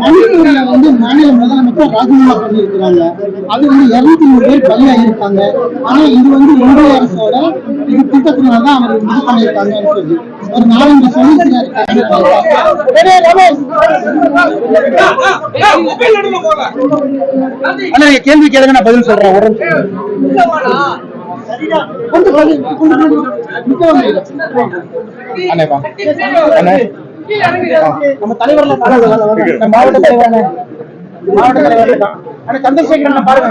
மணிப்பூர்ல வந்து மாநில முதலமைச்சர் ராஜினாமா பண்ணியிருக்கிறாங்க அது வந்து இருநூத்தி மூணு பேர் பலியாகிருக்காங்க ஆனா இது வந்து ஒன்றிய அரசோட இது திட்டத்தினால தான் அவர் இது பண்ணியிருக்காங்கன்னு சொல்லி. ஒரு நாலஞ்சு நீங்க கேள்வி கேளுங்க நான் பதில் சொல்றேன். அண்ணே வா. அண்ணே நம்ம தலைவர்ல நம்ம மாவட்ட தலைவர் அண்ணே. மாவட்ட தலைவர் பாருங்க.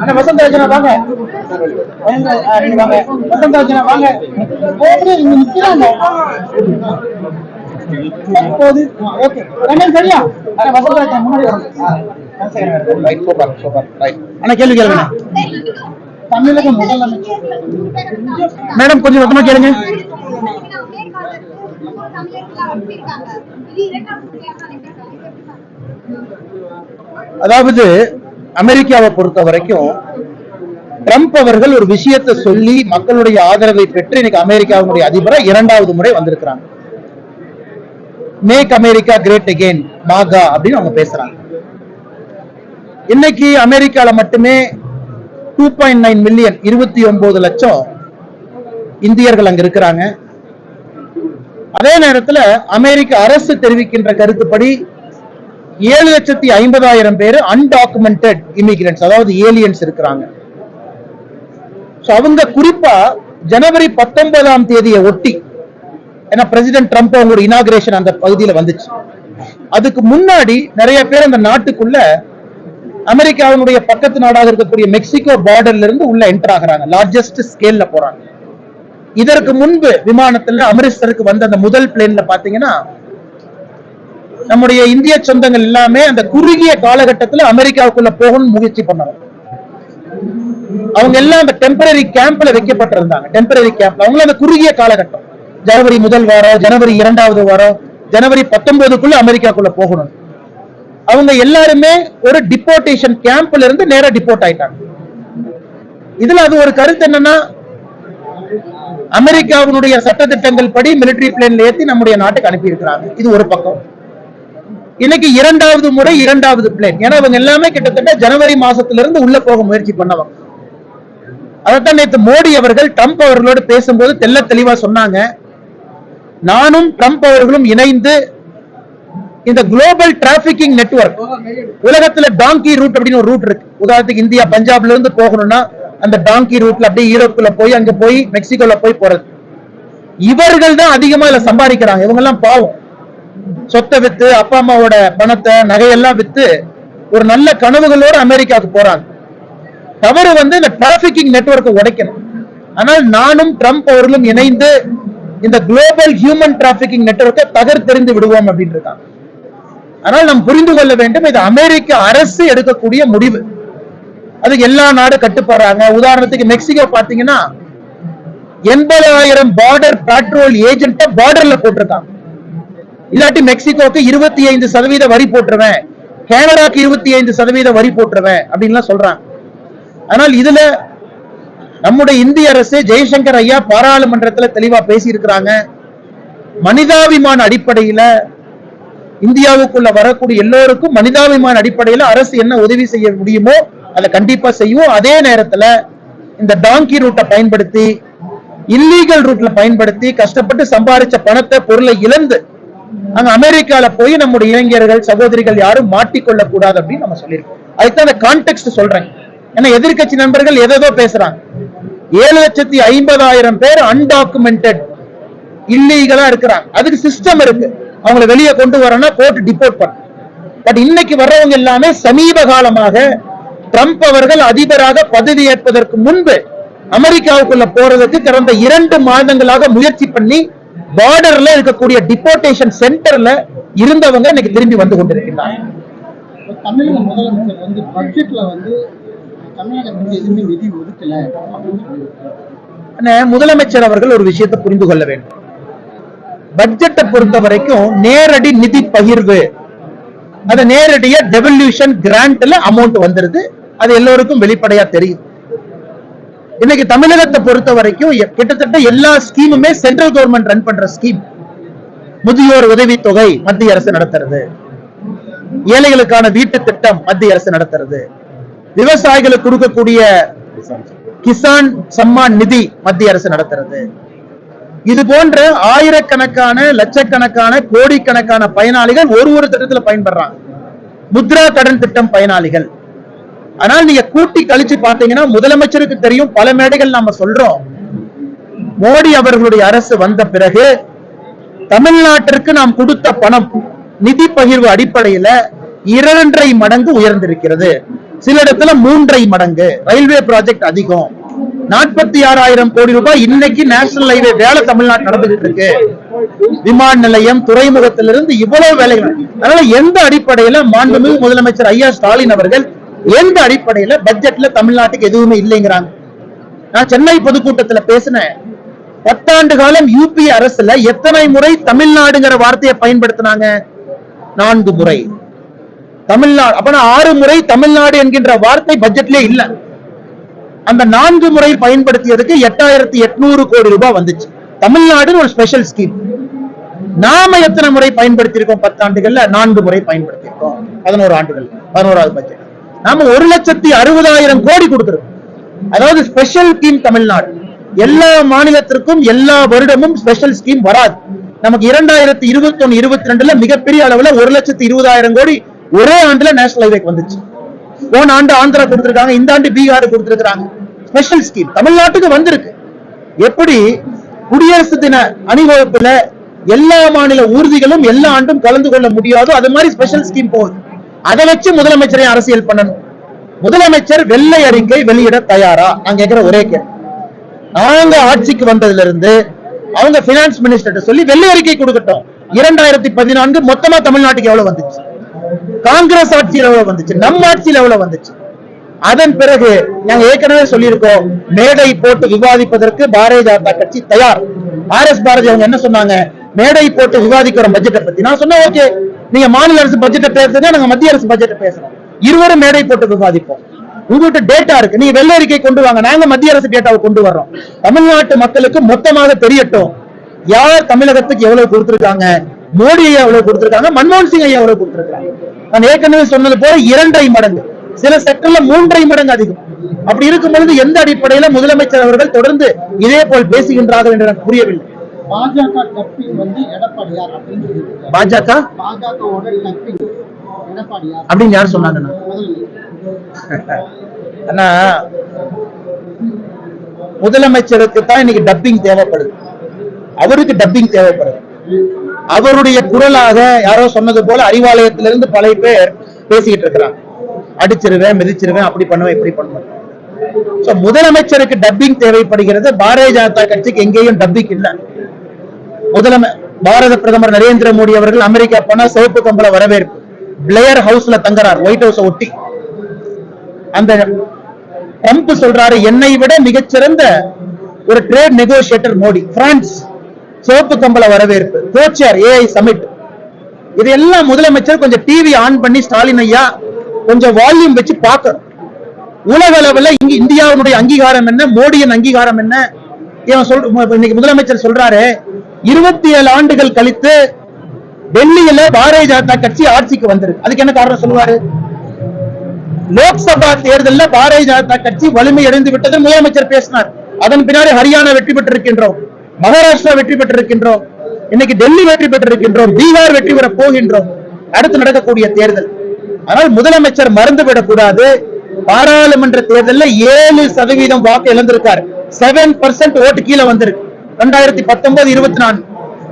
அண்ணே வசந்த ரச்சனா வாங்க. வாங்க, நீங்க வாங்க. இங்க நிக்கிறாங்க. போது ஓகே. அண்ணே சரியா? அண்ணே வசந்த ரச்சனா முன்னாடி Chandrasekhar right super super. Right அண்ணா கேள்வி கேளுங்க தமிழக முதலமைச்சர். மேடம் கொஞ்சம் மொத்தமா கேளுங்க. அதாவது அமெரிக்காவை பொறுத்த வரைக்கும் ட்ரம்ப் அவர்கள் ஒரு விஷயத்தை சொல்லி மக்களுடைய ஆதரவை பெற்று இன்னைக்கு அமெரிக்காவுடைய அதிபரா இரண்டாவது முறை வந்திருக்கிறாங்க. Make America great again MAGA அப்படின்னு அவங்க பேசுறாங்க. இன்னைக்கு அமெரிக்கால மட்டுமே டூ பாயிண்ட் நைன் மில்லியன் இருபத்தி ஒன்பது லட்சம் இந்தியர்கள் அங்க இருக்கிறாங்க. அதே நேரத்துல அமெரிக்க அரசு தெரிவிக்கின்ற கருத்துப்படி ஏழு லட்சத்தி ஐம்பதாயிரம் பேர் அன்டாக்குமெண்டட் இமிகிரன்ஸ் அதாவது ஏலியன்ஸ் இருக்கிறாங்க. அவங்க குறிப்பா ஜனவரி பத்தொன்பதாம் தேதியை ஒட்டி ஏன்னா பிரசிடென்ட் ட்ரம்ப் அவங்களோட இனாகிரேஷன் அந்த பகுதியில வந்துச்சு. அதுக்கு முன்னாடி நிறைய பேர் அந்த நாட்டுக்குள்ள அமெரிக்காவினுடைய பக்கத்து நாடாக இருக்கக்கூடிய மெக்சிகோ பார்டர்ல இருந்து உள்ள என்டர் ஆகுறாங்க. லார்ஜஸ்ட் ஸ்கேல்ல போறாங்க. இதற்கு முன்பு விமானத்துல அமிர்தருக்கு வந்த அந்த முதல் பிளேன்ல பாத்தீங்கன்னா நம்முடைய இந்திய சொந்தங்கள் எல்லாமே அந்த குறுகிய காலகட்டத்துல அமெரிக்காவுக்குள்ள போகணும்னு முயற்சி பண்ணாங்க அவங்க எல்லாம் அந்த டெம்பரரி கேம்ப்ல வைக்கப்பட்டிருந்தாங்க. டெம்பரரி கேம்ப்ல அவங்களும் அந்த குறுகிய காலகட்டம். ஜனவரி முதல் வாரம் ஜனவரி இரண்டாவது வாரம் ஜனவரி பத்தொன்பதுக்குள்ள அமெரிக்காக்குள்ள போகணும். அவங்க எல்லாருமே ஒரு டிப்போர்டேஷன் கேம்ப்ல இருந்து நேரா டிப்போர்ட் ஆயிட்டாங்க. இதுல அது ஒரு கருத்து என்னன்னா அமெரிக்காவினுடைய சட்டத்திட்டங்கள் படி மிலிட்டரி பிளேன்ல ஏற்றி நம்முடைய நாட்டுக்கு அனுப்பியிருக்கிறாங்க. இது ஒரு பக்கம். இன்னைக்கு இரண்டாவது முறை இரண்டாவது பிளேன் ஏன்னா இவங்க எல்லாமே கிட்டத்தட்ட ஜனவரி மாசத்துல இருந்து உள்ள போக முயற்சி பண்ணவங்க. அதைத்தான் நேற்று மோடி அவர்கள் ட்ரம்ப் அவர்களோடு பேசும்போது தெள்ள தெளிவா சொன்னாங்க. நானும் ட்ரம்ப் அவர்களும் இணைந்து இந்த குளோபல் டிராபிகிங் நெட்வொர்க் உலகத்துல டாங்கி ரூட் அப்படின்னு ஒரு ரூட் இருக்கு. உதாரணத்துக்கு இந்தியா பஞ்சாப்ல இருந்து போகணும்னா அந்த டாங்கி ரூட்ல அப்படியே யூரோப்ல போய் அங்க போய் மெக்சிகோல போய் போறது. இவர்கள் தான் அதிகமா இதுல சம்பாதிக்கிறாங்க. இவங்க எல்லாம் பாவம். சொத்தை வித்து அப்பா அம்மாவோட பணத்தை நகையெல்லாம் வித்து ஒரு நல்ல கனவுகளோட அமெரிக்காவுக்கு போறாங்க. தவறு வந்து இந்த டிராபிகிங் நெட்ஒர்க்கை உடைக்கணும். ஆனால் நானும் ட்ரம்ப் அவர்களும் இணைந்து இந்த குளோபல் ஹியூமன் டிராபிகிங் நெட்வொர்க்கை தகர்த்தெறிந்து விடுவோம் அப்படின்னு இருக்காங்க. ஆனால் நாம் புரிந்து கொள்ள வேண்டும் இது அமெரிக்க அரசு எடுக்கக்கூடிய முடிவு. அதுக்கு எல்லா நாடும் கட்டுப்படுறாங்க உதாரணத்துக்கு மெக்சிகோ பாத்தீங்கன்னா எண்பதாயிரம் பார்டர் பேட்ரோல் ஏஜென்ட்ட பார்டர்ல போட்டிருக்காங்க இல்லாட்டி மெக்சிகோக்கு இருபத்தி ஐந்து சதவீத வரி போட்டுருவேன். கேனடாக்கு இருபத்தி ஐந்து சதவீத வரி போட்டுருவேன் அப்படின்லாம் சொல்றாங்க. ஆனால் இதுல நம்முடைய இந்திய அரசு ஜெய்சங்கர் ஐயா பாராளுமன்றத்துல தெளிவா பேசி இருக்கிறாங்க மனிதாபிமான அடிப்படையில இந்தியாவுக்குள்ள வரக்கூடிய எல்லோருக்கும் மனிதாபிமான அடிப்படையில அரசு என்ன உதவி செய்ய முடியுமோ அதை கண்டிப்பா செய்யும் அதே நேரத்துல இந்த டாங்கி ரூட்டை பயன்படுத்தி இல்லீகல் ரூட்ல பயன்படுத்தி கஷ்டப்பட்டு சம்பாதிச்ச பணத்தை பொருளை இழந்து அங்க அமெரிக்கால போய் நம்முடைய இளைஞர்கள் சகோதரிகள் யாரும் மாட்டிக்கொள்ள கூடாது அப்படின்னு நம்ம சொல்லியிருக்கோம். அதுதான் அந்த கான்டெக்ட் சொல்றேன். ஏன்னா எதிர்கட்சி நண்பர்கள் எதோ பேசுறாங்க. ஏழு லட்சத்தி ஐம்பதாயிரம் பேர் அன்டாக்குமெண்டட் இல்லீகலா இருக்கிறாங்க. அதுக்கு சிஸ்டம் இருக்கு. அவங்கள வெளியே கொண்டு வரணும்னா கோர்ட் டிபோர்ட் பண்ண பட் இன்னைக்கு வர்றவங்க எல்லாமே சமீப காலமாக ட்ரம்ப் அவர்கள் அதிபராக பதவி ஏற்பதற்கு முன்பு அமெரிக்காவுக்குள்ள போறதுக்கு கடந்த இரண்டு மாதங்களாக முயற்சி பண்ணி பார்டர்ல இருக்கக்கூடிய டிபோர்டேஷன் சென்டர்ல இருந்தவங்க இன்னைக்கு திரும்பி வந்து கொண்டிருக்கிறாங்க. தமிழக முதலமைச்சர் வந்து பட்ஜெட்ல வந்து தமிழகத்துக்கு எதுவுமே நிதி ஒதுக்கல அப்படின்னு சொல்லியிருக்காரு. அண்ணே, முதலமைச்சர் அவர்கள் ஒரு விஷயத்தை புரிந்து கொள்ள வேண்டும். பட்ஜெட்டை பொறுத்த வரைக்கும் நேரடி நிதி பகிர்வு. அது நேரடியா டெவல்யூஷன் கிராண்ட்ல அமௌண்ட் வந்துருது. அது எல்லோருக்கும் வெளிப்படையா தெரியும். இன்னைக்கு தமிழகத்தை பொறுத்த வரைக்கும் கிட்டத்தட்ட எல்லா ஸ்கீமுமே சென்ட்ரல் கவர்மெண்ட் ரன் பண்ற ஸ்கீம் முதியோர் உதவித்தொகை மத்திய அரசு நடத்துறது. ஏழைகளுக்கான வீட்டு திட்டம் மத்திய அரசு நடத்துறது. விவசாயிகளுக்கு கொடுக்கக்கூடிய கிசான் சம்மான் நிதி மத்திய அரசு நடத்துறது. இது போன்ற ஆயிரக்கணக்கான லட்சக்கணக்கான கோடிக்கணக்கான பயனாளிகள் ஒரு ஒரு திட்டத்துல பயன்படுறாங்க. முத்ரா கடன் திட்டம் பயனாளிகள். ஆனால் நீங்க கூட்டி கழிச்சு பாத்தீங்கன்னா முதலமைச்சருக்கு தெரியும் பல மேடைகள் நாம சொல்றோம். மோடி அவர்களுடைய அரசு வந்த பிறகு தமிழ்நாட்டிற்கு நாம் கொடுத்த பணம் நிதி பகிர்வு அடிப்படையில இரண்டரை மடங்கு உயர்ந்திருக்கிறது. சில இடத்துல மூன்றரை மடங்கு. ரயில்வே ப்ராஜெக்ட் அதிகம். நாற்பத்தி ஆறாயிரம் கோடி ரூபாய் இன்னைக்கு நேஷனல் ஹைவே வேலை தமிழ்நாடு நடந்துகிட்டு இருக்கு. விமான நிலையம் துறைமுகத்திலிருந்து இவ்வளவு வேலைகள். அதனால எந்த அடிப்படையில மாண்புமிகு முதலமைச்சர் ஐயா ஸ்டாலின் அவர்கள் எந்த அடிப்படையில பட்ஜெட்ல தமிழ்நாட்டுக்கு எதுவுமே இல்லைங்கிறாங்க. நான் சென்னை பொதுக்கூட்டத்துல பேசினேன். பத்தாண்டு காலம் யூபி அரசுல எத்தனை முறை தமிழ்நாடுங்கிற வார்த்தையை பயன்படுத்தினாங்க? நான்கு முறை. தமிழ்நாடு அப்பனா ஆறு முறை தமிழ்நாடு என்கின்ற வார்த்தை பட்ஜெட்லயே இல்ல. அந்த நான்கு முறை பயன்படுத்தியதுக்கு எட்டாயிரத்தி எட்நூறு கோடி ரூபாய் வந்துச்சு. தமிழ்நாடுன்னு ஒரு ஸ்பெஷல் ஸ்கீம் நாம எத்தனை முறை பயன்படுத்தியிருக்கோம்? பத்தாண்டுகள்ல நான்கு முறை பயன்படுத்தியிருக்கோம். பதினோரு ஆண்டுகள் பதினோராவது பட்ஜெட் நாம ஒரு லட்சத்தி அறுபதாயிரம் கோடி கொடுத்துருக்கோம் அதாவது ஸ்பெஷல் ஸ்கீம் தமிழ்நாடு. எல்லா மாநிலத்திற்கும் எல்லா வருடமும் ஸ்பெஷல் ஸ்கீம் வராது. நமக்கு இரண்டாயிரத்தி இருபத்தி ஒன்னு இருபத்தி ரெண்டுல மிகப்பெரிய அளவுல ஒரு லட்சத்தி இருபதாயிரம் கோடி ஒரே ஆண்டுல நேஷனல் ஹைவேக்கு வந்துச்சு. போன ஆண்டு ஆந்திரா கொடுத்திருக்காங்க இந்த ஆண்டு பீகார் கொடுத்திருக்காங்க ஸ்பெஷல் ஸ்கீம் தமிழ்நாட்டுக்கு வந்திருக்கு. எப்படி? குடியரசு தின அணிவகுப்புல எல்லா மாநில ஊர்திகளும் எல்லா ஆண்டும் கலந்து கொள்ள முடியாதோ அது மாதிரி ஸ்பெஷல் ஸ்கீம் போகுது. அதை வச்சு முதலமைச்சரை அரசியல் பண்ணணும். முதலமைச்சர் வெள்ளை அறிக்கை வெளியிட தயாரா? நான் கேட்கிற ஒரே கேள்வி. நாங்க ஆட்சிக்கு வந்ததுல இருந்து அவங்க பினான்ஸ் மினிஸ்டர் சொல்லி வெள்ளை அறிக்கை கொடுக்கட்டும். இரண்டாயிரத்தி பதினான்கு மொத்தமா தமிழ்நாட்டுக்கு எவ்வளவு வந்துச்சு? காங்கிரஸ் ஆட்சியில் எவ்வளவு வந்துச்சு? நம்ம ஆட்சியில் எவ்வளவு வந்துச்சு? அதன் பிறகு நாங்க ஏற்கனவே சொல்லியிருக்கோம் மேடை போட்டு விவாதிப்பதற்கு பாரதிய ஜனதா கட்சி தயார். ஆர் எஸ் பாரதி அவங்க என்ன சொன்னாங்க? மேடை போட்டு விவாதிக்கிறோம் பட்ஜெட்டை பத்தி. நான் சொன்னேன் ஓகே நீங்க மாநில அரசு பட்ஜெட்டை பேசுறதே நாங்க மத்திய அரசு பட்ஜெட்டை பேசுறோம். இருவரும் மேடை போட்டு விவாதிப்போம். உங்ககிட்ட டேட்டா இருக்கு. நீங்க வெள்ள அறிக்கை கொண்டு வாங்க. நாங்க மத்திய அரசு டேட்டாவை கொண்டு வர்றோம். தமிழ்நாட்டு மக்களுக்கு மொத்தமாக தெரியட்டும். யார் தமிழகத்துக்கு எவ்வளவு கொடுத்திருக்காங்க? மோடி ஐயா எவ்வளவு கொடுத்திருக்காங்க? மன்மோகன் சிங் ஐயா எவ்வளவு கொடுத்திருக்காங்க? நான் ஏற்கனவே சொன்னது போல இரண்டரை மடங்கு. சில செக்டர்ல மூன்றரை மடங்கு அதிகம். அப்படி இருக்கும் பொழுது எந்த அடிப்படையில முதலமைச்சர் அவர்கள் தொடர்ந்து இதே போல் பேசுகின்றார்கள் என்று எனக்கு புரியவில்லை. பாஜக டப்பிங் வந்து எடப்பாடியார் அப்படின்னு பாஜக? பாஜகவோட டப்பிங் எடப்பாடியார். அப்படின்னு யார் சொன்னாங்கண்ணா அண்ணா முதலமைச்சருக்கு தான் இன்னைக்கு டப்பிங் தேவைப்படுது. அவருக்கு டப்பிங் தேவைப்படுது. அவருடைய குரலாக யாரோ சொன்னது போல அறிவாலயத்திலிருந்து பல பேர் பேசிக்கிட்டு இருக்கிறாங்க. அடிச்சிருவேன் மிதிச்சிருவேன் அப்படி பண்ணுவேன் இப்படி பண்ணுவேன். சோ முதலமைச்சருக்கு டப்பிங் தேவைப்படுகிறது. பாரதிய ஜனதா கட்சிக்கு எங்கேயும் டப்பிங் இல்ல. முதலமை பாரத பிரதமர் நரேந்திர மோடி அவர்கள் அமெரிக்கா போனா சிவப்பு கம்பள வரவேற்பு. பிளேயர் ஹவுஸ்ல தங்குறார் ஒயிட் ஹவுஸ் ஒட்டி. அந்த ட்ரம்ப் சொல்றாரு என்னை விட மிகச்சிறந்த ஒரு ட்ரேட் நெகோசியேட்டர் மோடி பிரான்ஸ் சிவப்பு கம்பள வரவேற்பு கோச்சியார் ஏஐ சமிட் இதையெல்லாம் முதலமைச்சர் கொஞ்சம் டிவி ஆன் பண்ணி ஸ்டாலின் ஐயா கொஞ்சம் வால்யூம் வச்சு பார்க்கணும். உலக அளவில் இங்க இந்தியாவினுடைய அங்கீகாரம் என்ன மோடியின் அங்கீகாரம் என்ன? இவன் சொல் இன்னைக்கு முதலமைச்சர் சொல்றாரு இருபத்தி ஏழு ஆண்டுகள் கழித்து டெல்லியில பாரதிய ஜனதா கட்சி ஆட்சிக்கு வந்திருக்கு. அதுக்கு என்ன காரணம் சொல்லுவாரு? லோக்சபா தேர்தலில் பாரதிய ஜனதா கட்சி வலிமை அடைந்து விட்டது முதலமைச்சர் பேசினார். அதன் பின்னாடி ஹரியானா வெற்றி பெற்றிருக்கின்றோம். மகாராஷ்டிரா வெற்றி பெற்றிருக்கின்றோம். இன்னைக்கு டெல்லி வெற்றி பெற்றிருக்கின்றோம். பீகார் வெற்றி பெற போகின்றோம். அடுத்து நடக்கக்கூடிய தேர்தல். ஆனால் முதலமைச்சர் மறந்துவிடக் கூடாது பாராளுமன்ற தேர்தலில் ஏழு சதவீதம் வாக்கு இழந்திருக்கார். செவன் பர்சன்ட் ஓட்டு கீழே வந்திருக்கு. ரெண்டாயிரத்தி பத்தொன்பது இருபத்தி நான்கு.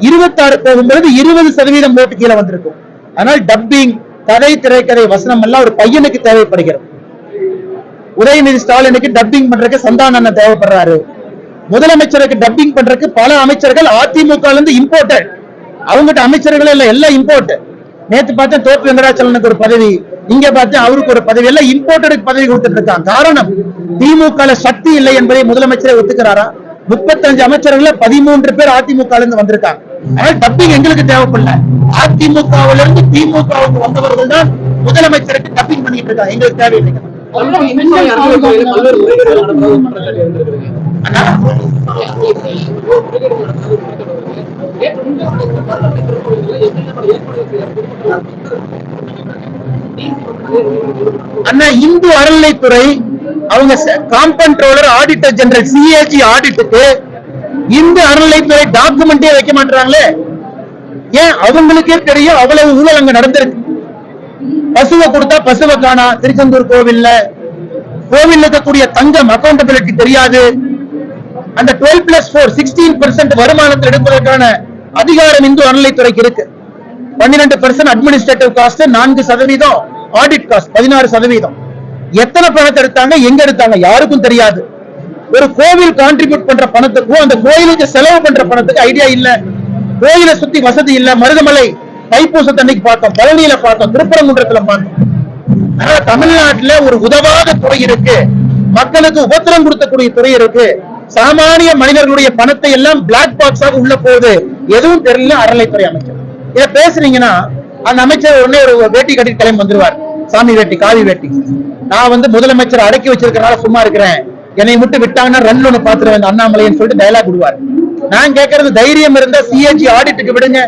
இருபத்தி ஆறு போகும்போது இருபது சதவீதம் ஓட்டு கீழே வந்திருக்கும். ஆனால் டப்பிங் கதை திரைக்கதை வசனம் எல்லாம் ஒரு பையனுக்கு தேவைப்படுகிறது. உதயநிதி ஸ்டாலினுக்கு டப்பிங் பண்றதுக்கு சந்தான தேவைப்படுறாரு. முதலமைச்சருக்கு டப்பிங் பண்றதுக்கு பல அமைச்சர்கள் அதிமுக இருந்து இம்போர்ட்டட் அவங்ககிட்ட அமைச்சர்கள் இல்ல எல்லாம் இம்போர்ட் நேத்து பார்த்தேன் தோப்பு வெங்கடாச்சலனுக்கு ஒரு பதவி இங்க பார்த்தேன் அவருக்கு ஒரு பதவி எல்லாம் இம்போர்ட்டடுக்கு பதவி கொடுத்துட்டு இருக்காங்க. காரணம் திமுக சக்தி இல்லை என்பதை முதலமைச்சரே ஒத்துக்கிறாரா? முப்பத்தஞ்சு அமைச்சர்கள்ல பதிமூன்று பேர் அதிமுக இருந்து வந்திருக்காங்க டப்பிங் எங்களுக்கு தேவைப்படல. அதிமுகவில இருந்து திமுகவுக்கு வந்தவர்கள் தான் முதலமைச்சருக்கு டப்பிங் பண்ணிட்டு இருக்காங்க. எங்களுக்கு தேவையில்லைங்க அண்ணா இந்து அறநிலைத்துறை அவங்க காம்பன்ட்ரோலர் ஆடிட்டர் ஜெனரல் சிஏஜி ஆடிட்டுக்கு இந்த அறநிலைத்துறை டாக்குமெண்டே வைக்க மாட்டாங்களே ஏன்? அவங்களுக்கே தெரியும் அவ்வளவு ஊழல் அங்க நடந்திருக்கு. பசுவை கொடுத்தா பசுவை காணா. திருச்செந்தூர் கோவில்ல. கோவில் இருக்கக்கூடிய தங்கம் அக்கௌண்டபிலிட்டி தெரியாது. அந்த twelve plus four sixteen percent வருமானத்தை எடுப்பதற்கான அதிகாரம் இந்து அறநிலைத்துறைக்கு இருக்கு. பன்னிரெண்டு பெர்சென்ட் அட்மினிஸ்ட்ரேட்டிவ் காஸ்ட் நான்கு சதவீதம் ஆடிட் காஸ்ட் பதினாறு சதவீதம். எத்தனை பணத்தை எடுத்தாங்க எங்க எடுத்தாங்க யாருக்கும் தெரியாது. ஒரு கோவில் கான்ட்ரிபியூட் பண்ற பணத்துக்கும் அந்த கோயிலுக்கு செலவு பண்ற பணத்துக்கு ஐடியா இல்ல. கோயிலை சுத்தி வசதி இல்ல. மருதமலை தைப்பூசத்தன்னைக்கு பார்த்தோம். பழனியில பார்த்தோம். திருப்பரங்குன்றத்துல பார்த்தோம். அதனால தமிழ்நாட்டுல ஒரு உதவாத துறை இருக்கு. மக்களுக்கு உபத்திரம் கொடுக்கக்கூடிய துறை இருக்கு. சாமானிய மனிதர்களுடைய பணத்தை எல்லாம் பிளாக் பாக்ஸாக உள்ள போகுது. எதுவும் தெரியல அறநிலைத்துறை அமைச்சர். இதை பேசுறீங்கன்னா அந்த அமைச்சர் உடனே ஒரு வேட்டி கட்டி கிளம்பி வந்துருவார். சாமி வேட்டி காவி வேட்டி. நான் வந்து முதலமைச்சர் அடக்கி வச்சிருக்கிறனால சும்மா இருக்கிறேன். என்னை விட்டு விட்டாங்கன்னா ரன் ஒண்ணு பாத்துருவேன் அண்ணாமலைன்னு சொல்லிட்டு டயலாக் விடுவார். நான் கேட்கறது தைரியம் இருந்தா சிஏஜி ஆடிட்டுக்கு விடுங்க.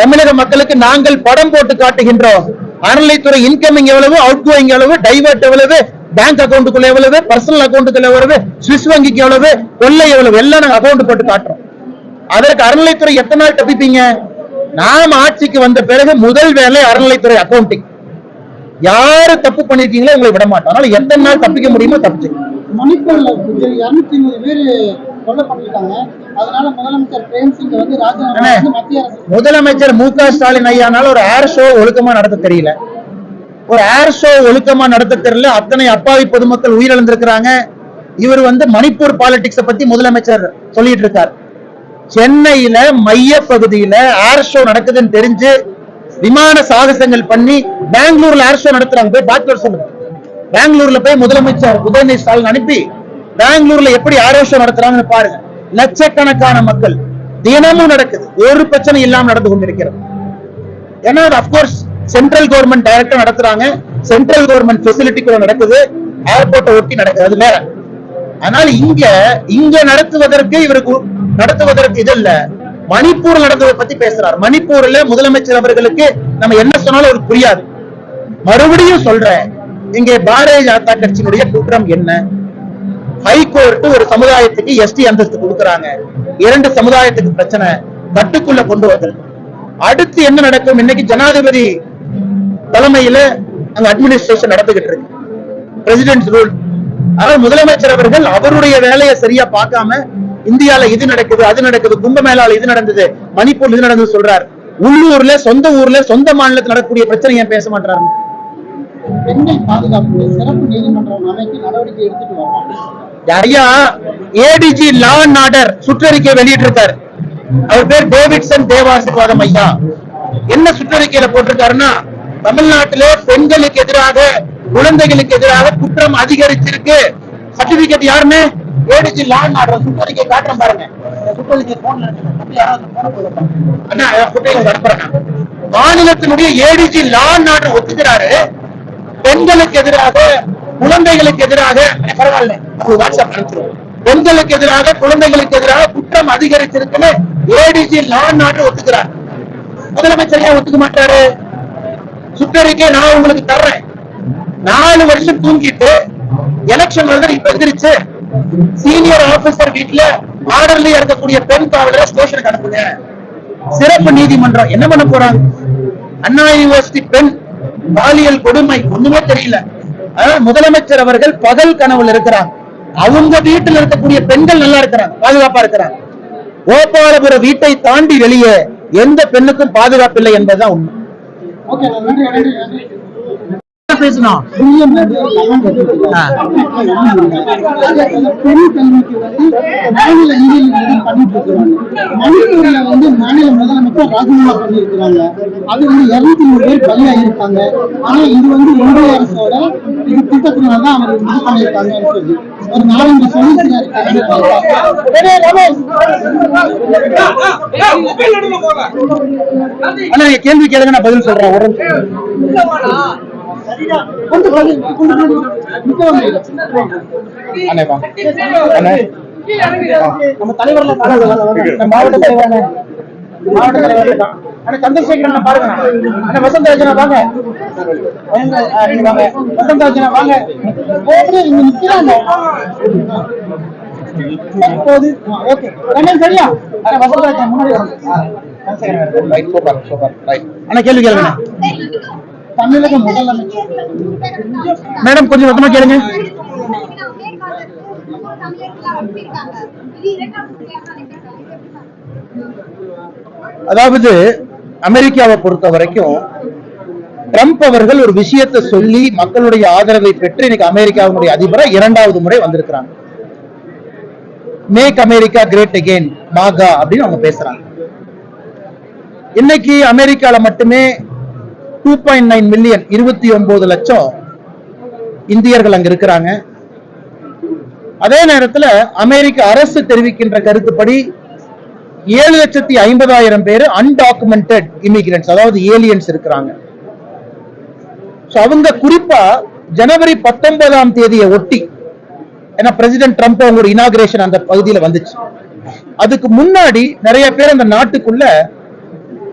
தமிழக மக்களுக்கு நாங்கள் படம் போட்டு காட்டுகின்றோம். அறநிலைத்துறை இன்கமிங் எவ்வளவு அவுட் கோயிங் எவ்வளவு டைவர்ட் எவ்வளவு பேங்க் அக்கௌண்ட்டுக்குள்ள எவ்வளவு பர்சனல் அக்கௌண்ட்டுக்குள்ள எவ்வளவு சுவிஸ் வங்கிக்கு எவ்வளவு கொள்ளை எவ்வளவு எல்லாம் நாங்க அக்கௌண்ட் போட்டு காட்டுறோம். அதற்கு அறநிலைத்துறை எத்தனை நாள் தப்பிப்பீங்க? நாம் ஆட்சிக்கு வந்த பிறகு முதல் வேலை அறநிலைத்துறை அக்கௌண்டிங் யாரு தப்பு பண்ணிருக்கீங்களோ உங்களை விட மாட்டோம். அதனால எத்தனை நாள் தப்பிக்க முடியுமோ தப்பிச்சு. மணிப்பூர்ல இருநூத்தி ஐம்பது பேர் கொல்லப்பட்டிருக்காங்க அதனால முதலமைச்சர் பிரேம் சிங் வந்து ராஜினாமா அண்ணே. வந்து மத்திய அரசு முதலமைச்சர் மு க ஸ்டாலின் ஐயானால ஒரு ஏர் ஷோ ஒழுக்கமா நடத்த தெரியல. ஒரு ஏர் ஷோ ஒழுக்கமா நடத்த தெரியல. அத்தனை அப்பாவி பொதுமக்கள் உயிரிழந்திருக்கிறாங்க. இவர் வந்து மணிப்பூர் பாலிடிக்ஸ பத்தி முதலமைச்சர் சொல்லிட்டு இருக்கார். சென்னையில மைய பகுதியில ஏர் ஷோ நடக்குதுன்னு தெரிஞ்சு விமான சாகசங்கள் பண்ணி பெங்களூர்ல ஏர் ஷோ நடத்துறாங்க. போய் பார்த்து வர சொல்லுங்க. பெங்களூர்ல போய் முதலமைச்சர் உதயநிதி ஸ்டாலின் அனுப்பி பெங்களூர்ல எப்படி ஏர் ஷோ நடத்துறாங்கன்னு பாருங்க. லட்சக்கணக்கான மக்கள் தினமும் நடக்குது. ஒரு பிரச்சனை இல்லாம நடந்து கொண்டிருக்கிறது. ஏன்னா அது அப்கோர்ஸ் சென்ட்ரல் கவர்மெண்ட் டைரக்டா நடத்துறாங்க. சென்ட்ரல் கவர்மெண்ட் ஃபெசிலிட்டிக்குள்ள நடக்குது. ஏர்போர்ட்டை ஒட்டி நடக்குது. அது வேற. ஆனால் இங்க இங்க நடத்துவதற்கு இவருக்கு நடத்துவதற்கு இது இல்ல. மணிப்பூர் நடந்ததை பத்தி பேசுறார். மணிப்பூர்ல முதலமைச்சர் அவர்களுக்கு நம்ம என்ன சொன்னாலும் அவருக்கு புரியாது. மறுபடியும் சொல்றேன். இங்கே பாரதிய ஜனதா கட்சியினுடைய குற்றம் என்ன? ஹைகோர்ட் ஒரு சமுதாயத்துக்கு எஸ்டி அந்தஸ்து கொடுக்கறாங்க. இரண்டு சமுதாயத்துக்கு பிரச்சனை. கட்டுக்குள்ள கொண்டு வந்திருக்கு அடுத்து என்ன நடக்கும்? இன்னைக்கு ஜனாதிபதி தலைமையில அங்க அட்மினிஸ்ட்ரேஷன் நடந்துகிட்டு இருக்கு. பிரசிடென்ட் ரூல் ஆனால் முதலமைச்சர் அவர்கள் அவருடைய வேலையை சரியா பார்க்காம இந்தியால இது நடக்குது அது நடக்குது கும்பமேளால இது நடந்தது மணிப்பூர் இது நடந்தது சொல்றார். உள்ளூர்ல சொந்த ஊர்ல சொந்த மாநிலத்தில் நடக்கக்கூடிய பிரச்சனை ஏன் பேச மாட்டாரு பெண்கள் பாதுகாப்பு சிறப்பு நீதிமன்றம் அமைக்க நடவடிக்கை எடுத்துட்டு வரோம் ஐயா ஏடிஜி லா அண்ட் ஆர்டர் சுற்றறிக்கை வெளியிட்டிருக்காரு. அவர் பேர் டேவிட்சன் தேவாசிர்வாதம் ஐயா. என்ன சுற்றறிக்கையில போட்டிருக்காருன்னா தமிழ்நாட்டிலே பெண்களுக்கு எதிராக குழந்தைகளுக்கு எதிராக குற்றம் அதிகரிச்சிருக்கு. சர்டிபிகேட் யாருன்னு? ஏடிஜி லா அண்ட் ஆர்டர் சுற்றறிக்கை காட்டுறேன் பாருங்க. இந்த சுற்றறிக்கை போன்ல அண்ணா சுற்றறிக்கை அனுப்புறேன் மாநிலத்தினுடைய A D G law and order ஒத்துக்கிறாரு. பெண்களுக்கு எதிராக குழந்தைகளுக்கு எதிராக பரவாயில்ல. வாட்ஸ்அப் அனுப்பிச்சிருவோம். பெண்களுக்கு எதிராக குழந்தைகளுக்கு எதிராக குற்றம் அதிகரிச்சிருக்குன்னு ஏடிஜி லான் நாட்டு ஒத்துக்கிறார். முதலமைச்சர் ஏன் ஒத்துக்க மாட்டாரு. சுற்றறிக்கை நான் உங்களுக்கு தர்றேன். நாலு வருஷம் தூங்கிட்டு எலெக்ஷன் வருது இப்ப எந்திரிச்சு சீனியர் ஆபீசர் வீட்டுல ஆர்டர்ல இருக்கக்கூடிய பெண் காவலரை ஸ்டேஷனுக்கு அனுப்புங்க. சிறப்பு நீதிமன்றம் என்ன பண்ண போறாங்க? அண்ணா யூனிவர்சிட்டி பெண் பாலியல் கொடுமை ஒண்ணுமே தெரியல. முதலமைச்சர் அவர்கள் பகல் கனவுல இருக்கிறாங்க. அவங்க வீட்டில் இருக்கக்கூடிய பெண்கள் நல்லா இருக்கிறாங்க பாதுகாப்பா இருக்கிறாங்க. கோபாலபுர வீட்டை தாண்டி வெளியே எந்த பெண்ணுக்கும் பாதுகாப்பு இல்லை என்பதுதான் உண்மை. பேசணும் பண்ணிட்டு மணிப்பூர்ல வந்து மாநில முதலமைச்சர் ராஜினாமா பண்ணியிருக்கிறாங்க அது வந்து இருநூத்தி நூறு பேர் பலியாக ஆனா இது வந்து ஒன்றிய அரசோட இது திட்டத்தினால அவர் இது பண்ணியிருக்காங்கன்னு சொல்லி ஒரு நாலஞ்சு சொல்லியிருக்காரு கேள்வி கேளுங்க நான் பதில் சொல்றேன். நம்ம தலைவர்ல மாவட்ட தலைவர் மாவட்ட தலைவர் இருக்கான். அண்ணா. சந்திரசேகரன் பாருங்க. அண்ணா வசந்தராஜனா வாங்க. வாங்க, வசந்தராஜனா வாங்க. இங்க நிக்கிறாங்க. போது ஓகே. ரெண்டு சரியா? அண்ணா வசந்தராஜன் முன்னாடி ரைட் அண்ணா கேள்வி கேளுங்க. தமிழக முதலமைச்சர். மேடம் கொஞ்சம் மொத்தமா கேளுங்க. அதாவது அமெரிக்காவை பொறுத்த வரைக்கும் ட்ரம்ப் அவர்கள் ஒரு விஷயத்தை சொல்லி மக்களுடைய ஆதரவை பெற்று இன்னைக்கு அமெரிக்காவினுடைய அதிபரா இரண்டாவது முறை வந்திருக்கிறாங்க. Make America great again MAGA அப்படின்னு அவங்க பேசுறாங்க. இன்னைக்கு அமெரிக்கால மட்டுமே டூ பாயிண்ட் நைன் மில்லியன் இருபத்தி ஒன்பது லட்சம் இந்தியர்கள் அங்க இருக்கிறாங்க. அதே நேரத்துல அமெரிக்க அரசு தெரிவிக்கின்ற கருத்துப்படி ஏழு லட்சத்தி ஐம்பதாயிரம் பேர் அன்டாக்குமெண்டட் இமிகிரன்ஸ் அதாவது ஏலியன்ஸ் இருக்கிறாங்க. அவங்க குறிப்பா ஜனவரி பத்தொன்பதாம் தேதியை ஒட்டி ஏன்னா பிரசிடென்ட் ட்ரம்ப் அவங்களோட இனாகிரேஷன் அந்த பகுதியில வந்துச்சு. அதுக்கு முன்னாடி நிறைய பேர் அந்த நாட்டுக்குள்ள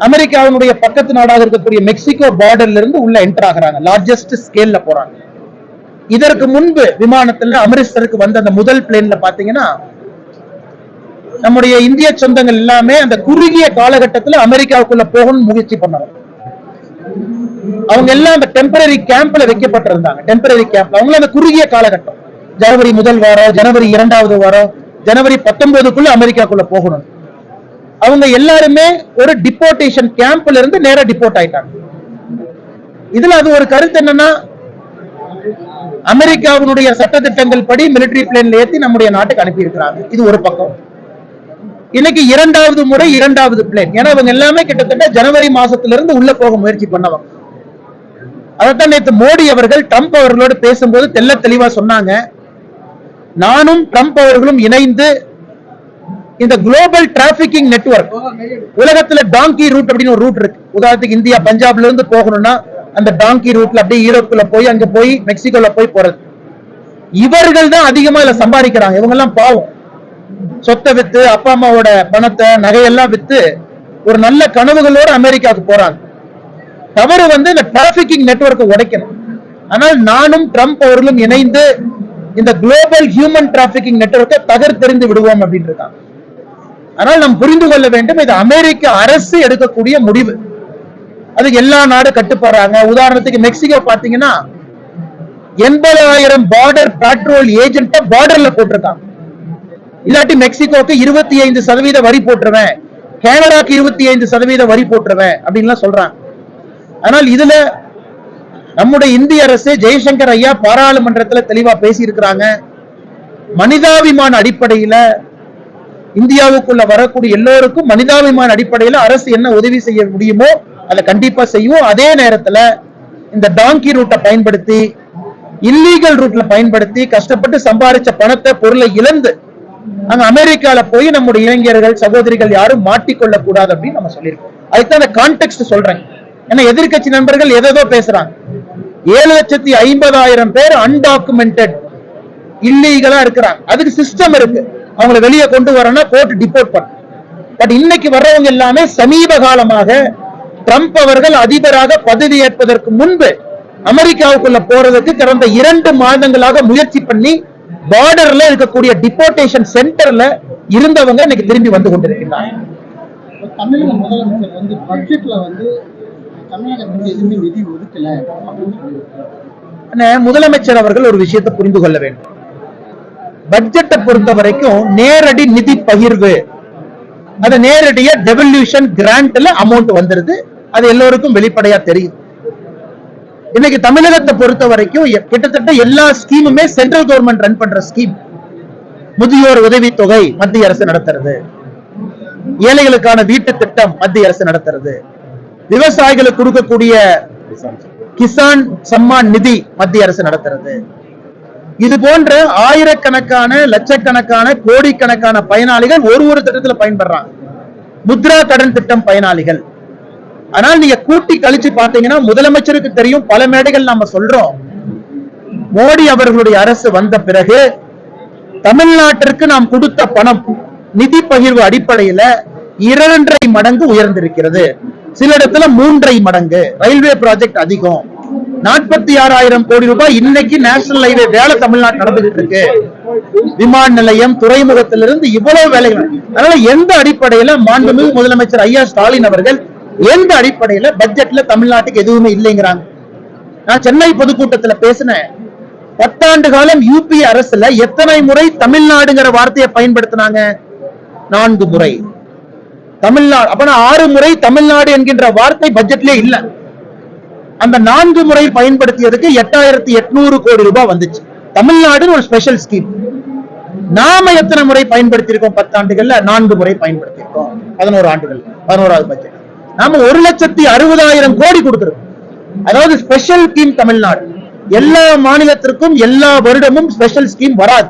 அமெரிக்காவினுடைய பக்கத்து நாடாக இருக்கக்கூடிய மெக்சிகோ பார்டர்ல இருந்து உள்ள என்டர் ஆகிறாங்க. லார்ஜஸ்ட் ஸ்கேல்ல போறாங்க. இதற்கு முன்பு விமானத்துல அமிர்தசருக்கு வந்த அந்த முதல் பிளேன்ல பாத்தீங்கன்னா நம்முடைய இந்திய சொந்தங்கள் எல்லாமே அந்த குறுகிய காலகட்டத்துல அமெரிக்காவுக்குள்ள போகணும்னு முயற்சி பண்ணணும். அவங்க எல்லாம் அந்த டெம்பரரி கேம்ப்ல வைக்கப்பட்டிருந்தாங்க. டெம்பரரி கேம்ப்ல அவங்கள அந்த குறுகிய காலகட்டம். ஜனவரி முதல் வாரம் ஜனவரி இரண்டாவது வாரம் ஜனவரி பத்தொன்பதுக்குள்ள அமெரிக்காக்குள்ள போகணும். அவங்க எல்லாருமே ஒரு டிப்போர்டேஷன் கேம்ப்ல இருந்து நேரா டிப்போர்ட் ஆயிட்டாங்க. இதுல அது ஒரு கருத்து என்னன்னா அமெரிக்காவினுடைய சட்டத்திட்டங்கள் படி மிலிட்டரி பிளேன்ல ஏத்தி நம்முடைய நாட்டுக்கு அனுப்பி இருக்கிறாங்க இது ஒரு பக்கம். இன்னைக்கு இரண்டாவது முறை இரண்டாவது பிளேன் ஏன்னா இவங்க எல்லாமே கிட்டத்தட்ட ஜனவரி மாசத்துல இருந்து உள்ள போக முயற்சி பண்ணவங்க. அதைத்தான் நேத்து மோடி அவர்கள் ட்ரம்ப் அவர்களோடு பேசும்போது தெல்ல தெளிவா சொன்னாங்க. நானும் ட்ரம்ப் அவர்களும் இணைந்து இந்த குளோபல் டிராபிகிங் நெட்வொர்க் உலகத்துல டாங்கி ரூட் அப்படின்னு ஒரு ரூட் இருக்கு. உதாரணத்துக்கு இந்தியா பஞ்சாப்ல இருந்து போகணும்னா அந்த டாங்கி ரூட்ல அப்படியே யூரோப்புல போய் அங்க போய் மெக்சிகோல போய் போறது. இவர்கள் தான் அதிகமா இதுல சம்பாதிக்கிறாங்க. இவங்க எல்லாம் பாவம். சொத்தை வித்து அப்பா அம்மாவோட பணத்தை நகையெல்லாம் வித்து ஒரு நல்ல கனவுகளோட அமெரிக்காவுக்கு போறாங்க. தவறு வந்து இந்த டிராபிகிங் நெட்வொர்க்கை உடைக்கணும். ஆனால் நானும் ட்ரம்ப் அவர்களும் இணைந்து இந்த குளோபல் ஹியூமன் டிராபிகிங் நெட்வொர்க்கை தகர்த்தெறிந்து விடுவோம் அப்படின்னு இருக்காங்க. ஆனால் நாம் புரிந்து கொள்ள வேண்டும் இது அமெரிக்க அரசு எடுக்கக்கூடிய முடிவு. அதுக்கு எல்லா நாடும் கட்டுப்படுறாங்க. உதாரணத்துக்கு மெக்சிகோ பாத்தீங்கன்னா எண்பதாயிரம் பார்டர் பெட்ரோல் ஏஜென்ட்ட பார்டர்ல போட்டிருக்காங்க. இல்லாட்டி மெக்சிகோக்கு இருபத்தி ஐந்து சதவீத வரி போட்டுருவேன். கேனடாக்கு இருபத்தி ஐந்து சதவீத வரி போட்டுருவேன் அப்படின்லாம் சொல்றாங்க. ஆனால் இதுல நம்முடைய இந்திய அரசு ஜெய்சங்கர் ஐயா பாராளுமன்றத்தில் தெளிவா பேசியிருக்கிறாங்க. மனிதாபிமான அடிப்படையில இந்தியாவுக்குள்ள வரக்கூடிய எல்லோருக்கும் மனிதாபிமான அடிப்படையில அரசு என்ன உதவி செய்ய முடியுமோ அதை கண்டிப்பா செய்யும் அதே நேரத்துல இந்த டாங்கி ரூட்டை பயன்படுத்தி இல்லீகல் ரூட்ல பயன்படுத்தி கஷ்டப்பட்டு சம்பாதிச்ச பணத்தை பொருளை இழந்து அங்க அமெரிக்கால போய் நம்முடைய இளைஞர்கள் சகோதரிகள் யாரும் மாட்டிக்கொள்ள கூடாது அப்படின்னு நம்ம சொல்லியிருக்கோம். அதுக்கு அந்த கான்டெக்ட் சொல்றேன். ஏன்னா எதிர்க்கட்சி நண்பர்கள் எதோ பேசுறாங்க. ஏழு லட்சத்தி ஐம்பதாயிரம் பேர் அன்டாக்குமெண்டட் இல்லீகலா இருக்கிறாங்க. அதுக்கு சிஸ்டம் இருக்கு. அவங்களை வெளியே கொண்டு வரணும்னா கோர்ட் டிபோர்ட் பண்ண. பட் இன்னைக்கு வர்றவங்க எல்லாமே சமீப காலமாக ட்ரம்ப் அவர்கள் அதிபராக பதவி ஏற்பதற்கு முன்பு அமெரிக்காவுக்குள்ள போறதுக்கு கடந்த இரண்டு மாதங்களாக முயற்சி பண்ணி பார்டர்ல இருக்கக்கூடிய டிபோர்டேஷன் சென்டர்ல இருந்தவங்க இன்னைக்கு திரும்பி வந்து கொண்டிருக்கிறாங்க. தமிழக முதலமைச்சர் வந்து பட்ஜெட்ல வந்து தமிழகத்துக்கு எதுவுமே நிதி ஒதுக்கல அப்படின்னு சொல்லியிருக்காரு. அண்ணே, முதலமைச்சர் அவர்கள் ஒரு விஷயத்தை புரிந்து கொள்ள வேண்டும். பட்ஜெட்டை பொறுத்த வரைக்கும் நேரடி நிதி பகிர்வு. அது நேரடியா டெவல்யூஷன் கிராண்ட்ல அமௌண்ட் வந்துருது. அது எல்லோருக்கும் வெளிப்படையா தெரியும். இன்னைக்கு தமிழகத்தை பொறுத்த வரைக்கும் கிட்டத்தட்ட எல்லா ஸ்கீமுமே சென்ட்ரல் கவர்மெண்ட் ரன் பண்ற ஸ்கீம் முதியோர் உதவித்தொகை மத்திய அரசு நடத்துறது. ஏழைகளுக்கான வீட்டு திட்டம் மத்திய அரசு நடத்துறது. விவசாயிகளுக்கு கொடுக்கக்கூடிய கிசான் சம்மான் நிதி மத்திய அரசு நடத்துறது. இது போன்ற ஆயிரக்கணக்கான லட்சக்கணக்கான கோடிக்கணக்கான பயனாளிகள் ஒரு ஒரு திட்டத்துல பயன்படுறாங்க. முத்ரா கடன் திட்டம் பயனாளிகள். ஆனால் நீங்க கூட்டி கழிச்சு பாத்தீங்கன்னா முதலமைச்சருக்கு தெரியும் பல மேடைகள் நாம சொல்றோம். மோடி அவர்களுடைய அரசு வந்த பிறகு தமிழ்நாட்டிற்கு நாம் கொடுத்த பணம் நிதி பகிர்வு அடிப்படையில இரண்டரை மடங்கு உயர்ந்திருக்கிறது. சில இடத்துல மூன்றரை மடங்கு. ரயில்வே ப்ராஜெக்ட் அதிகம். நாற்பத்தி ஆறாயிரம் கோடி ரூபாய் இன்னைக்கு நேஷனல் ஹைவே வேலை தமிழ்நாடு நடந்துகிட்டு இருக்கு. விமான நிலையம் துறைமுகத்திலிருந்து இவ்வளவு வேலைகள். அதனால எந்த அடிப்படையில மாண்புமிகு முதலமைச்சர் ஐயா ஸ்டாலின் அவர்கள் எந்த அடிப்படையில பட்ஜெட்ல தமிழ்நாட்டுக்கு எதுவுமே இல்லைங்கிறாங்க. நான் சென்னை பொதுக்கூட்டத்துல பேசினேன். பத்தாண்டு காலம் யூபி அரசுல எத்தனை முறை தமிழ்நாடுங்கிற வார்த்தையை பயன்படுத்தினாங்க? நான்கு முறை. தமிழ்நாடு அப்பனா ஆறு முறை தமிழ்நாடு என்கின்ற வார்த்தை பட்ஜெட்லயே இல்ல. அந்த நான்கு முறை பயன்படுத்தியதுக்கு எட்டாயிரத்தி எட்நூறு கோடி ரூபாய் வந்துச்சு. தமிழ்நாடுன்னு ஒரு ஸ்பெஷல் ஸ்கீம் நாம எத்தனை முறை பயன்படுத்தியிருக்கோம்? பத்தாண்டுகள்ல நான்கு முறை பயன்படுத்தியிருக்கோம். பதினோரு ஆண்டுகள் பதினோராவது பட்ஜெட். நாம ஒரு லட்சத்தி அறுபதாயிரம் கோடி கொடுத்திருக்கோம். அதாவது ஸ்பெஷல் ஸ்கீம் தமிழ்நாடு. எல்லா மாநிலத்திற்கும் எல்லா வருடமும் ஸ்பெஷல் ஸ்கீம் வராது.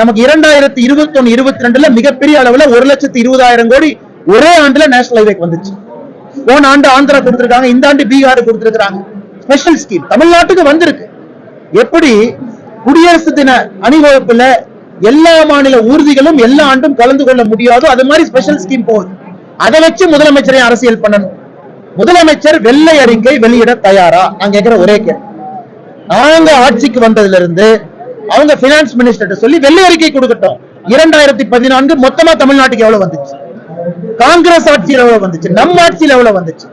நமக்கு இரண்டாயிரத்தி இருபத்தி ஒன்னு இருபத்தி ரெண்டுல மிகப்பெரிய அளவுல ஒரு லட்சத்தி இருபதாயிரம் கோடி ஒரே ஆண்டுல நேஷனல் ஹைவேக்கு வந்துச்சு. போன ஆண்டு ஆந்திரா கொடுத்திருக்காங்க இந்த ஆண்டு பீகார் கொடுத்திருக்கிறாங்க. ஸ்பெஷல் ஸ்கீம் தமிழ்நாட்டுக்கு வந்திருக்கு. எப்படி குடியரசு தின அணிவகுப்புல எல்லா மாநில ஊர்திகளும் எல்லா ஆண்டும் கலந்து கொள்ள முடியாதோ அது மாதிரி ஸ்பெஷல் ஸ்கீம் போகுது. அதை வச்சு முதலமைச்சரை அரசியல் பண்ணணும். முதலமைச்சர் வெள்ளை அறிக்கை வெளியிட தயாரா? நான் கேட்கிற ஒரே கேள்வி. நாங்க ஆட்சிக்கு வந்ததுல இருந்து அவங்க பினான்ஸ் மினிஸ்டர் சொல்லி வெள்ளை அறிக்கை கொடுக்கட்டும். இரண்டாயிரத்தி பதினான்கு மொத்தமா தமிழ்நாட்டுக்கு எவ்வளவு வந்துச்சு? காங்கிரஸ் ஆட்சியில் எவ்வளவு வந்துச்சு. நம்ம ஆட்சியில் எவ்வளவு வந்துச்சு.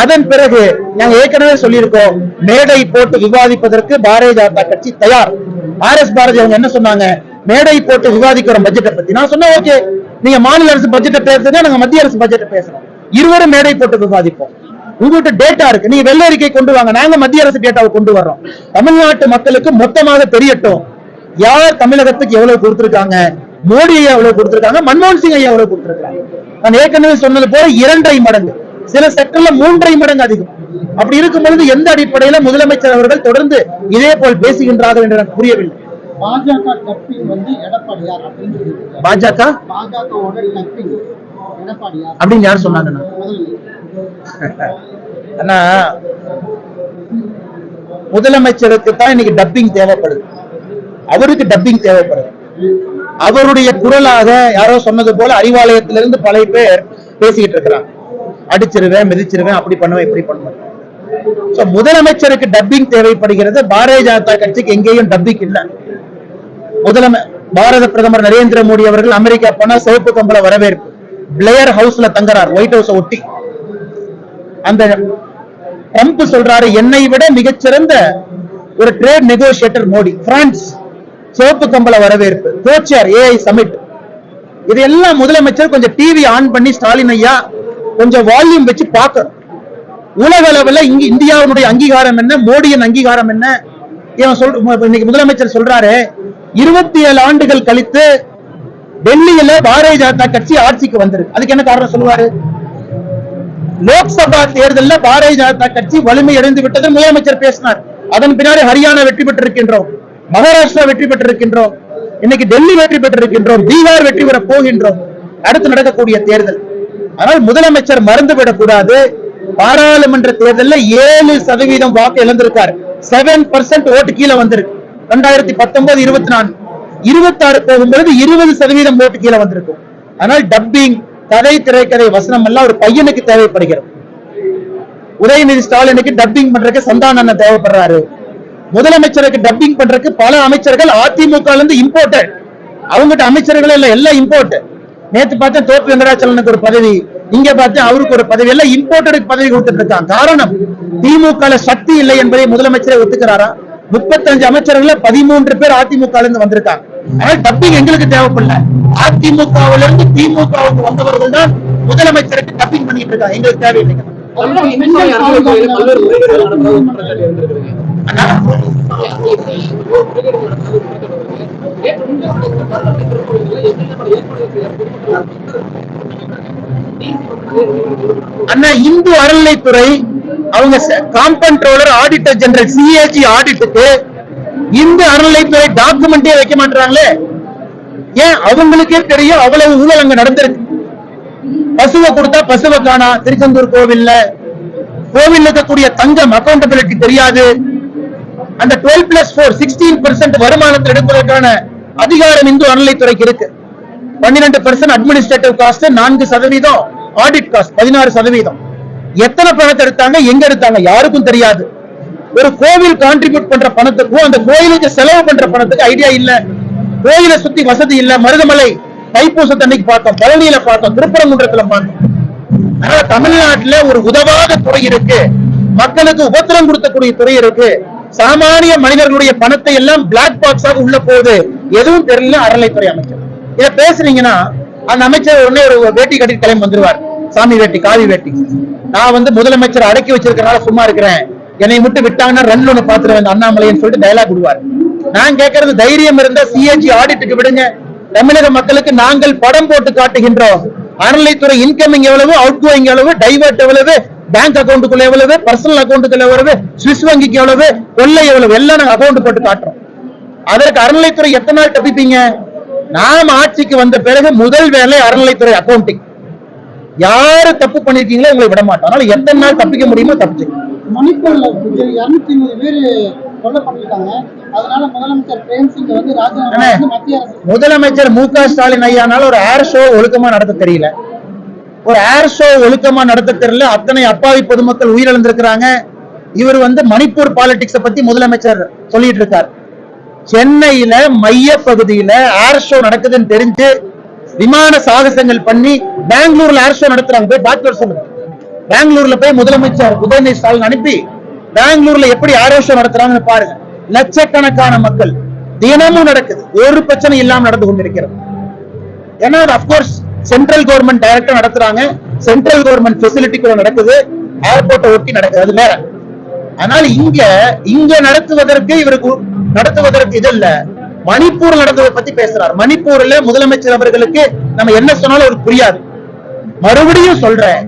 அதன் பிறகு நாங்க ஏற்கனவே சொல்லியிருக்கோம் மேடை போட்டு விவாதிப்பதற்கு பாரதிய ஜனதா கட்சி தயார். ஆர் எஸ் பாரதி அவங்க என்ன சொன்னாங்க? மேடை போட்டு விவாதிக்கிற பட்ஜெட்டை பத்தி. நான் சொன்னேன் ஓகே நீங்க மாநில அரசு பட்ஜெட்டை பேசுறதா நாங்க மத்திய அரசு பட்ஜெட்டை பேசுறோம். இருவரும் மேடை போட்டு விவாதிப்போம். உங்ககிட்ட டேட்டா இருக்கு. நீங்க வெள்ள அறிக்கை கொண்டு வாங்க. நாங்க மத்திய அரசு டேட்டாவை கொண்டு வர்றோம். தமிழ்நாட்டு மக்களுக்கு மொத்தமாக தெரியட்டும். யார் தமிழகத்துக்கு எவ்வளவு கொடுத்திருக்காங்க? மோடி ஐயா எவ்வளவு கொடுத்திருக்காங்க மன்மோகன் சிங் ஐயா எவ்வளவு கொடுத்திருக்காங்க நான் ஏற்கனவே சொன்னது போல இரண்டரை மடங்கு. சில செக்டர்ல மூன்றரை மடங்கு அதிகம். அப்படி இருக்கும் பொழுது எந்த அடிப்படையில முதலமைச்சர் அவர்கள் தொடர்ந்து இதே போல் பேசுகின்றார்கள் என்று எனக்கு புரியவில்லை. பாஜக வந்து எடப்பாடியார் அப்படின்னு. பாஜக? பாஜகவோட டப்பிங் எடப்பாடியார். அப்படின்னு யார் சொன்னாங்கண்ணா அண்ணா முதலமைச்சருக்கு தான் இன்னைக்கு டப்பிங் தேவைப்படுது. அவருக்கு டப்பிங் தேவைப்படுது. அவருடைய குரலாக யாரோ சொன்னது போல அறிவாலயத்திலிருந்து பல பேர் பேசிக்கிட்டு இருக்கிறாங்க. அடிச்சிருவேன் மிதிச்சிருவேன் அப்படி பண்ணுவேன் இப்படி பண்ணுவேன். முதலமைச்சருக்கு டப்பிங் தேவைப்படுகிறது. பாரதிய ஜனதா கட்சிக்கு எங்கேயும் டப்பிங் இல்லை. முதலமை பாரத பிரதமர் நரேந்திர மோடி அவர்கள் அமெரிக்கா போனா சிவப்பு கம்பள வரவேற்பு. பிளேயர் ஹவுஸ்ல தங்குறார் ஒயிட் ஹவுஸ் ஒட்டி. அந்த ட்ரம்ப் சொல்றாரு என்னை விட மிகச்சிறந்த ஒரு ட்ரேட் நெகோசியேட்டர் மோடி பிரான்ஸ் சோப்பு கம்பள வரவேற்பு கோச்சர் ஏஐ சமிட் இதையெல்லாம் முதலமைச்சர் கொஞ்சம் டிவி ஆன் பண்ணி ஸ்டாலின் ஐயா கொஞ்சம் வால்யூம் வச்சு பார்க்கணும். உலக அளவில் இங்க இந்தியாவுடைய அங்கீகாரம் என்ன மோடியின் அங்கீகாரம் என்ன? இவன் சொல் இன்னைக்கு முதலமைச்சர் சொல்றாரு இருபத்தி ஏழு ஆண்டுகள் கழித்து டெல்லியில பாரதிய ஜனதா கட்சி ஆட்சிக்கு வந்திருக்கு. அதுக்கு என்ன காரணம் சொல்லுவாரு? லோக்சபா தேர்தலில் பாரதிய ஜனதா கட்சி வலிமை அடைந்து விட்டது முதலமைச்சர் பேசினார். அதன் பின்னாடி ஹரியானா வெற்றி பெற்றிருக்கின்றோம். மகாராஷ்டிரா வெற்றி பெற்றிருக்கின்றோம். இன்னைக்கு டெல்லி வெற்றி பெற்றிருக்கின்றோம். பீகார் வெற்றி பெற போகின்றோம். அடுத்து நடக்கக்கூடிய தேர்தல். ஆனால் முதலமைச்சர் மறந்துவிடக் கூடாது பாராளுமன்ற தேர்தலில் ஏழு சதவீதம் வாக்கு இழந்திருக்காரு. செவன் பர்சன்ட் ஓட்டு கீழே வந்திருக்கு. ரெண்டாயிரத்தி பத்தொன்பது இருபத்தி நாலு இருபத்தாறு போகும்பொழுது இருபது சதவீதம் ஓட்டு கீழே வந்திருக்கும் ஆனால் டப்பிங் கதை திரைக்கதை வசனம் எல்லாம் ஒரு பையனுக்கு தேவைப்படுகிறது. உதயநிதி ஸ்டாலினுக்கு டப்பிங் பண்றதுக்கு சந்தான தேவைப்படுறாரு. முதலமைச்சருக்கு டப்பிங் பண்றதுக்கு பல அமைச்சர்கள் அதிமுக இருந்து இம்போர்ட்டட் அவங்ககிட்ட அமைச்சர்கள் இல்ல எல்லாம் இம்போர்ட் நேத்து பார்த்தேன் தோப்பு வெங்கடாச்சலனுக்கு ஒரு பதவி இங்க பார்த்தேன் அவருக்கு ஒரு பதவி எல்லாம் இம்போர்ட்டடுக்கு பதவி கொடுத்துட்டு இருக்காங்க. காரணம் திமுக சக்தி இல்லை என்பதை முதலமைச்சரை ஒத்துக்கிறாரா? முப்பத்தஞ்சு அமைச்சர்கள்ல பதிமூன்று பேர் அதிமுக இருந்து வந்திருக்காங்க. ஆனால் டப்பிங் எங்களுக்கு தேவைப்படல. அதிமுகவில இருந்து திமுகவுக்கு வந்தவர்கள் தான் முதலமைச்சருக்கு டப்பிங் பண்ணிட்டு இருக்காங்க. எங்களுக்கு தேவையில்லைங்க அண்ணா, அண்ணா இந்து அறநிலைத்துறை அவங்க காம்பன்ட்ரோலர் ஆடிட்டர் ஜெனரல் சிஏஜி ஆடிட்டுக்கு இந்து அறநிலைத்துறை டாக்குமெண்டே வைக்க மாட்டாங்களே ஏன்? அவங்களுக்கே தெரியும் அவ்வளவு ஊழல் அங்க நடந்திருக்கு. பசுவை கொடுத்தா பசுவை காணா. திருச்செந்தூர் கோவில்ல கோவில் இருக்கக்கூடிய தங்கம் அக்கௌண்டபிலிட்டி தெரியாது. அந்த டுவெல் பிளஸ் போர் சிக்ஸ்டீன் வருமானத்தை எடுப்பதற்கான அதிகாரம் இந்து அறநிலைத்துறைக்கு இருக்கு. பன்னிரெண்டு பெர்சன்ட் அட்மினிஸ்ட்ரேட்டிவ் காஸ்ட் நான்கு சதவீதம் ஆடிட் காஸ்ட் பதினாறு சதவீதம். எத்தனை பணத்தை எடுத்தாங்க எங்க எடுத்தாங்க யாருக்கும் தெரியாது. ஒரு கோவில் கான்ட்ரிபியூட் பண்ற பணத்துக்கும் அந்த கோயிலுக்கு செலவு பண்ற பணத்துக்கு ஐடியா இல்ல. கோயிலை சுத்தி வசதி இல்ல. மருதமலை தைப்பூசத்தன்னைக்கு பார்த்தோம். பழனியில பார்த்தோம். திருப்பரங்குன்றத்துல பார்த்தோம். அதனால தமிழ்நாட்டுல ஒரு உதவாத துறை இருக்கு. மக்களுக்கு உபத்திரம் கொடுக்கக்கூடிய துறை இருக்கு. சாமானிய மனிதர்களுடைய பணத்தை எல்லாம் பிளாக் பாக்ஸாக உள்ள போகுது எதுவும் தெரியல அறநிலைத்துறை அமைச்சர். இத பேசுறீங்கன்னா அந்த அமைச்சர் உடனே ஒரு வேட்டி கட்டி கிளம்பி வந்துருவார். சாமி வேட்டி காவி வேட்டி. நான் வந்து முதலமைச்சர் அடக்கி வச்சிருக்கிறனால சும்மா இருக்கிறேன். என்னை மட்டும் விட்டாங்கன்னா ரன் ஒண்ணு பாத்துருவேன் அண்ணாமலைன்னு சொல்லிட்டு டயலாக் விடுவார். நான் கேட்கறது தைரியம் இருந்தா சிஏஜி ஆடிட்டுக்கு விடுங்க. தமிழக மக்களுக்கு நாங்கள் படம் போட்டு காட்டுகின்றோம். அறநிலைத்துறை இன்கமிங் எவ்வளவு அவுட் கோயிங் எவ்வளவு டைவர்ட் எவ்வளவு பேங்க் அக்கௌண்ட்டுக்குள்ள எவ்வளவு? பர்சனல் அக்கௌண்ட்டுக்குள்ள எவ்வளவு? சுவிஸ் வங்கிக்கு எவ்வளவு? கொள்ளை எவ்வளவு? எல்லாம் நாங்க அக்கௌண்ட் போட்டு காட்டுறோம். அதற்கு அறநிலைத்துறை எத்தனை நாள் தப்பிப்பீங்க நாம் ஆட்சிக்கு வந்த பிறகு முதல் வேலை அறநிலைத்துறை அக்கௌண்டிங் யாரு தப்பு பண்ணிருக்கீங்களோ உங்களை விட மாட்டோம். அதனால எத்தனை நாள் தப்பிக்க முடியுமோ தப்பிச்சு. மணிப்பூர்ல இருநூத்தி ஐம்பது பேர் அதனால முதலமைச்சர் பிரேம் சிங் வந்து ராஜினாமா அண்ணே. வந்து மத்திய அரசு முதலமைச்சர் மு க ஸ்டாலின் ஐயானால ஒரு ஏர் ஷோ ஒழுக்கமா நடத்த தெரியல. ஒரு ஏர் ஷோ ஒழுக்கமா நடத்த தெரியல. அத்தனை அப்பாவி பொதுமக்கள் உயிரிழந்திருக்கிறாங்க. இவர் வந்து மணிப்பூர் பாலிடிக்ஸ பத்தி முதலமைச்சர் சொல்லிட்டு இருக்கார் சென்னையில மைய பகுதியில ஏர் ஷோ நடக்குதுன்னு தெரிஞ்சு விமான சாகசங்கள் பண்ணி பெங்களூர்ல ஏர் ஷோ நடத்துறாங்க. போய் டாக்டர் சொல்லுங்க. பெங்களூர்ல போய் முதலமைச்சர் உதயநிதி ஸ்டாலின் அனுப்பி பெங்களூர்ல எப்படி ஏர் ஷோ நடத்துறாங்கன்னு பாருங்க. லட்சக்கணக்கான மக்கள் தினமும் நடக்குது. ஒரு பிரச்சனை இல்லாம நடந்து கொண்டிருக்கிறது. ஏன்னா அப்கோர்ஸ் சென்ட்ரல் கவர்மெண்ட் டைரக்டா நடத்துறாங்க. சென்ட்ரல் கவர்மெண்ட் பெசிலிட்டிக்குள்ள நடக்குது. ஏர்போர்ட்டை ஒட்டி நடக்குது. அது வேற. அதனால இங்க இங்க நடத்துவதற்கு இவருக்கு நடத்துவதற்கு இது இல்ல. மணிப்பூர் நடந்ததை பத்தி பேசுறார். மணிப்பூர்ல முதலமைச்சர் அவர்களுக்கு நம்ம என்ன சொன்னாலும் அவருக்கு புரியாது. மறுபடியும் சொல்றேன்.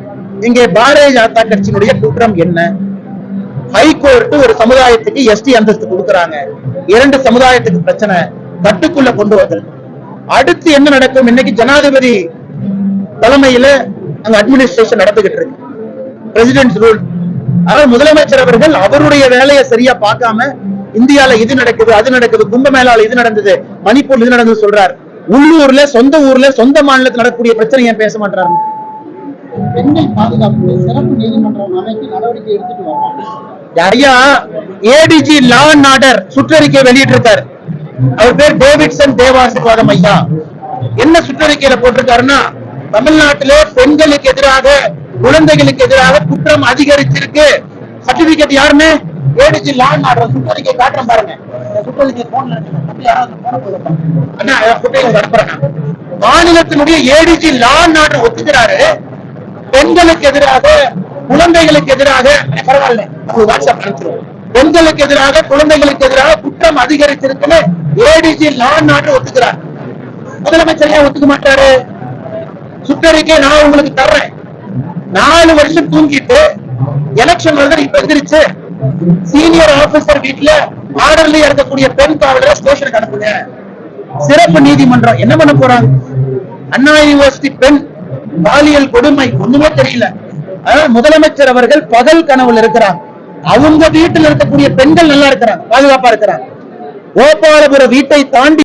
இங்கே பாரதிய ஜனதா கட்சியினுடைய குற்றம் என்ன? ஹைகோர்ட் ஒரு சமுதாயத்துக்கு எஸ்டி அந்தஸ்து கொடுக்கறாங்க. இரண்டு சமுதாயத்துக்கு பிரச்சனை. கட்டுக்குள்ள கொண்டு வந்தது அடுத்து என்ன நடக்கும்? இன்னைக்கு ஜனாதிபதி தலைமையில அங்க அட்மினிஸ்ட்ரேஷன் நடந்துகிட்டு இருக்கு. பிரசிடென்ட் ரூல் ஆனால் முதலமைச்சர் அவர்கள் அவருடைய வேலையை சரியா பார்க்காம இந்தியால இது நடக்குது அது நடக்குது கும்பமேளால இது நடந்தது மணிப்பூர் இது நடந்தது சொல்றார். உள்ளூர்ல சொந்த ஊர்ல சொந்த மாநிலத்தில் நடக்கக்கூடிய பிரச்சனை ஏன் பேச மாட்டாரு பெண்கள் பாதுகாப்பு சிறப்பு நீதிமன்றம் அமைக்க நடவடிக்கை எடுத்துட்டு வரோம் ஏடிஜி லா அண்ட் ஆர்டர் சுற்றறிக்கை வெளியிட்டிருக்காரு. அவர் பேர் டேவிட்சன் தேவாசிர்வாதம் ஐயா. என்ன சுற்றறிக்கையில போட்டிருக்காருன்னா தமிழ்நாட்டிலே பெண்களுக்கு எதிராக குழந்தைகளுக்கு எதிராக குற்றம் அதிகரிச்சிருக்கு. சர்டிபிகேட் யாருன்னு ஏடிஜி லா ஆர்டர் சுற்றறிக்கை காட்டுறேன் பாருங்க. இந்த சுற்றறிக்கை போன்ல அண்ணா சுற்றறிக்கை அனுப்புறேன் மாநிலத்தினுடைய ஏடிஜி லேண்ட் ஆர்டர் ஒத்துக்கிறாரு. பெண்களுக்கு எதிராக குழந்தைகளுக்கு எதிராக பரவாயில்ல. வாட்ஸ்அப் அனுப்பிச்சிருவோம். பெண்களுக்கு எதிராக குழந்தைகளுக்கு எதிராக குற்றம் அதிகரிச்சிருக்குன்னு A D G law and order ஒத்துக்கிறார். முதலமைச்சர் ஏன் ஒத்துக்க மாட்டாரு? சுற்றறிக்கை நான் உங்களுக்கு தர்றேன். நாலு வருஷம் தூங்கிட்டு எலெக்ஷன் வந்து இப்ப எந்திரிச்சு சீனியர் ஆபீசர் வீட்டுல ஆர்டர்ல இருக்கக்கூடிய பெண் காவலரை ஸ்டேஷனுக்கு அனுப்புங்க. சிறப்பு நீதிமன்றம் என்ன பண்ண போறாங்க? அண்ணா யூனிவர்சிட்டி பெண் பாலியல் கொடுமை ஒண்ணுமே தெரியல. முதலமைச்சர் அவர்கள் பகல் கனவுல இருக்கிறாங்க. அவங்க வீட்டில் இருக்கக்கூடிய பெண்கள் நல்லா இருக்கிறாங்க பாதுகாப்பா இருக்கிறாங்க. கோபாலபுர வீட்டை தாண்டி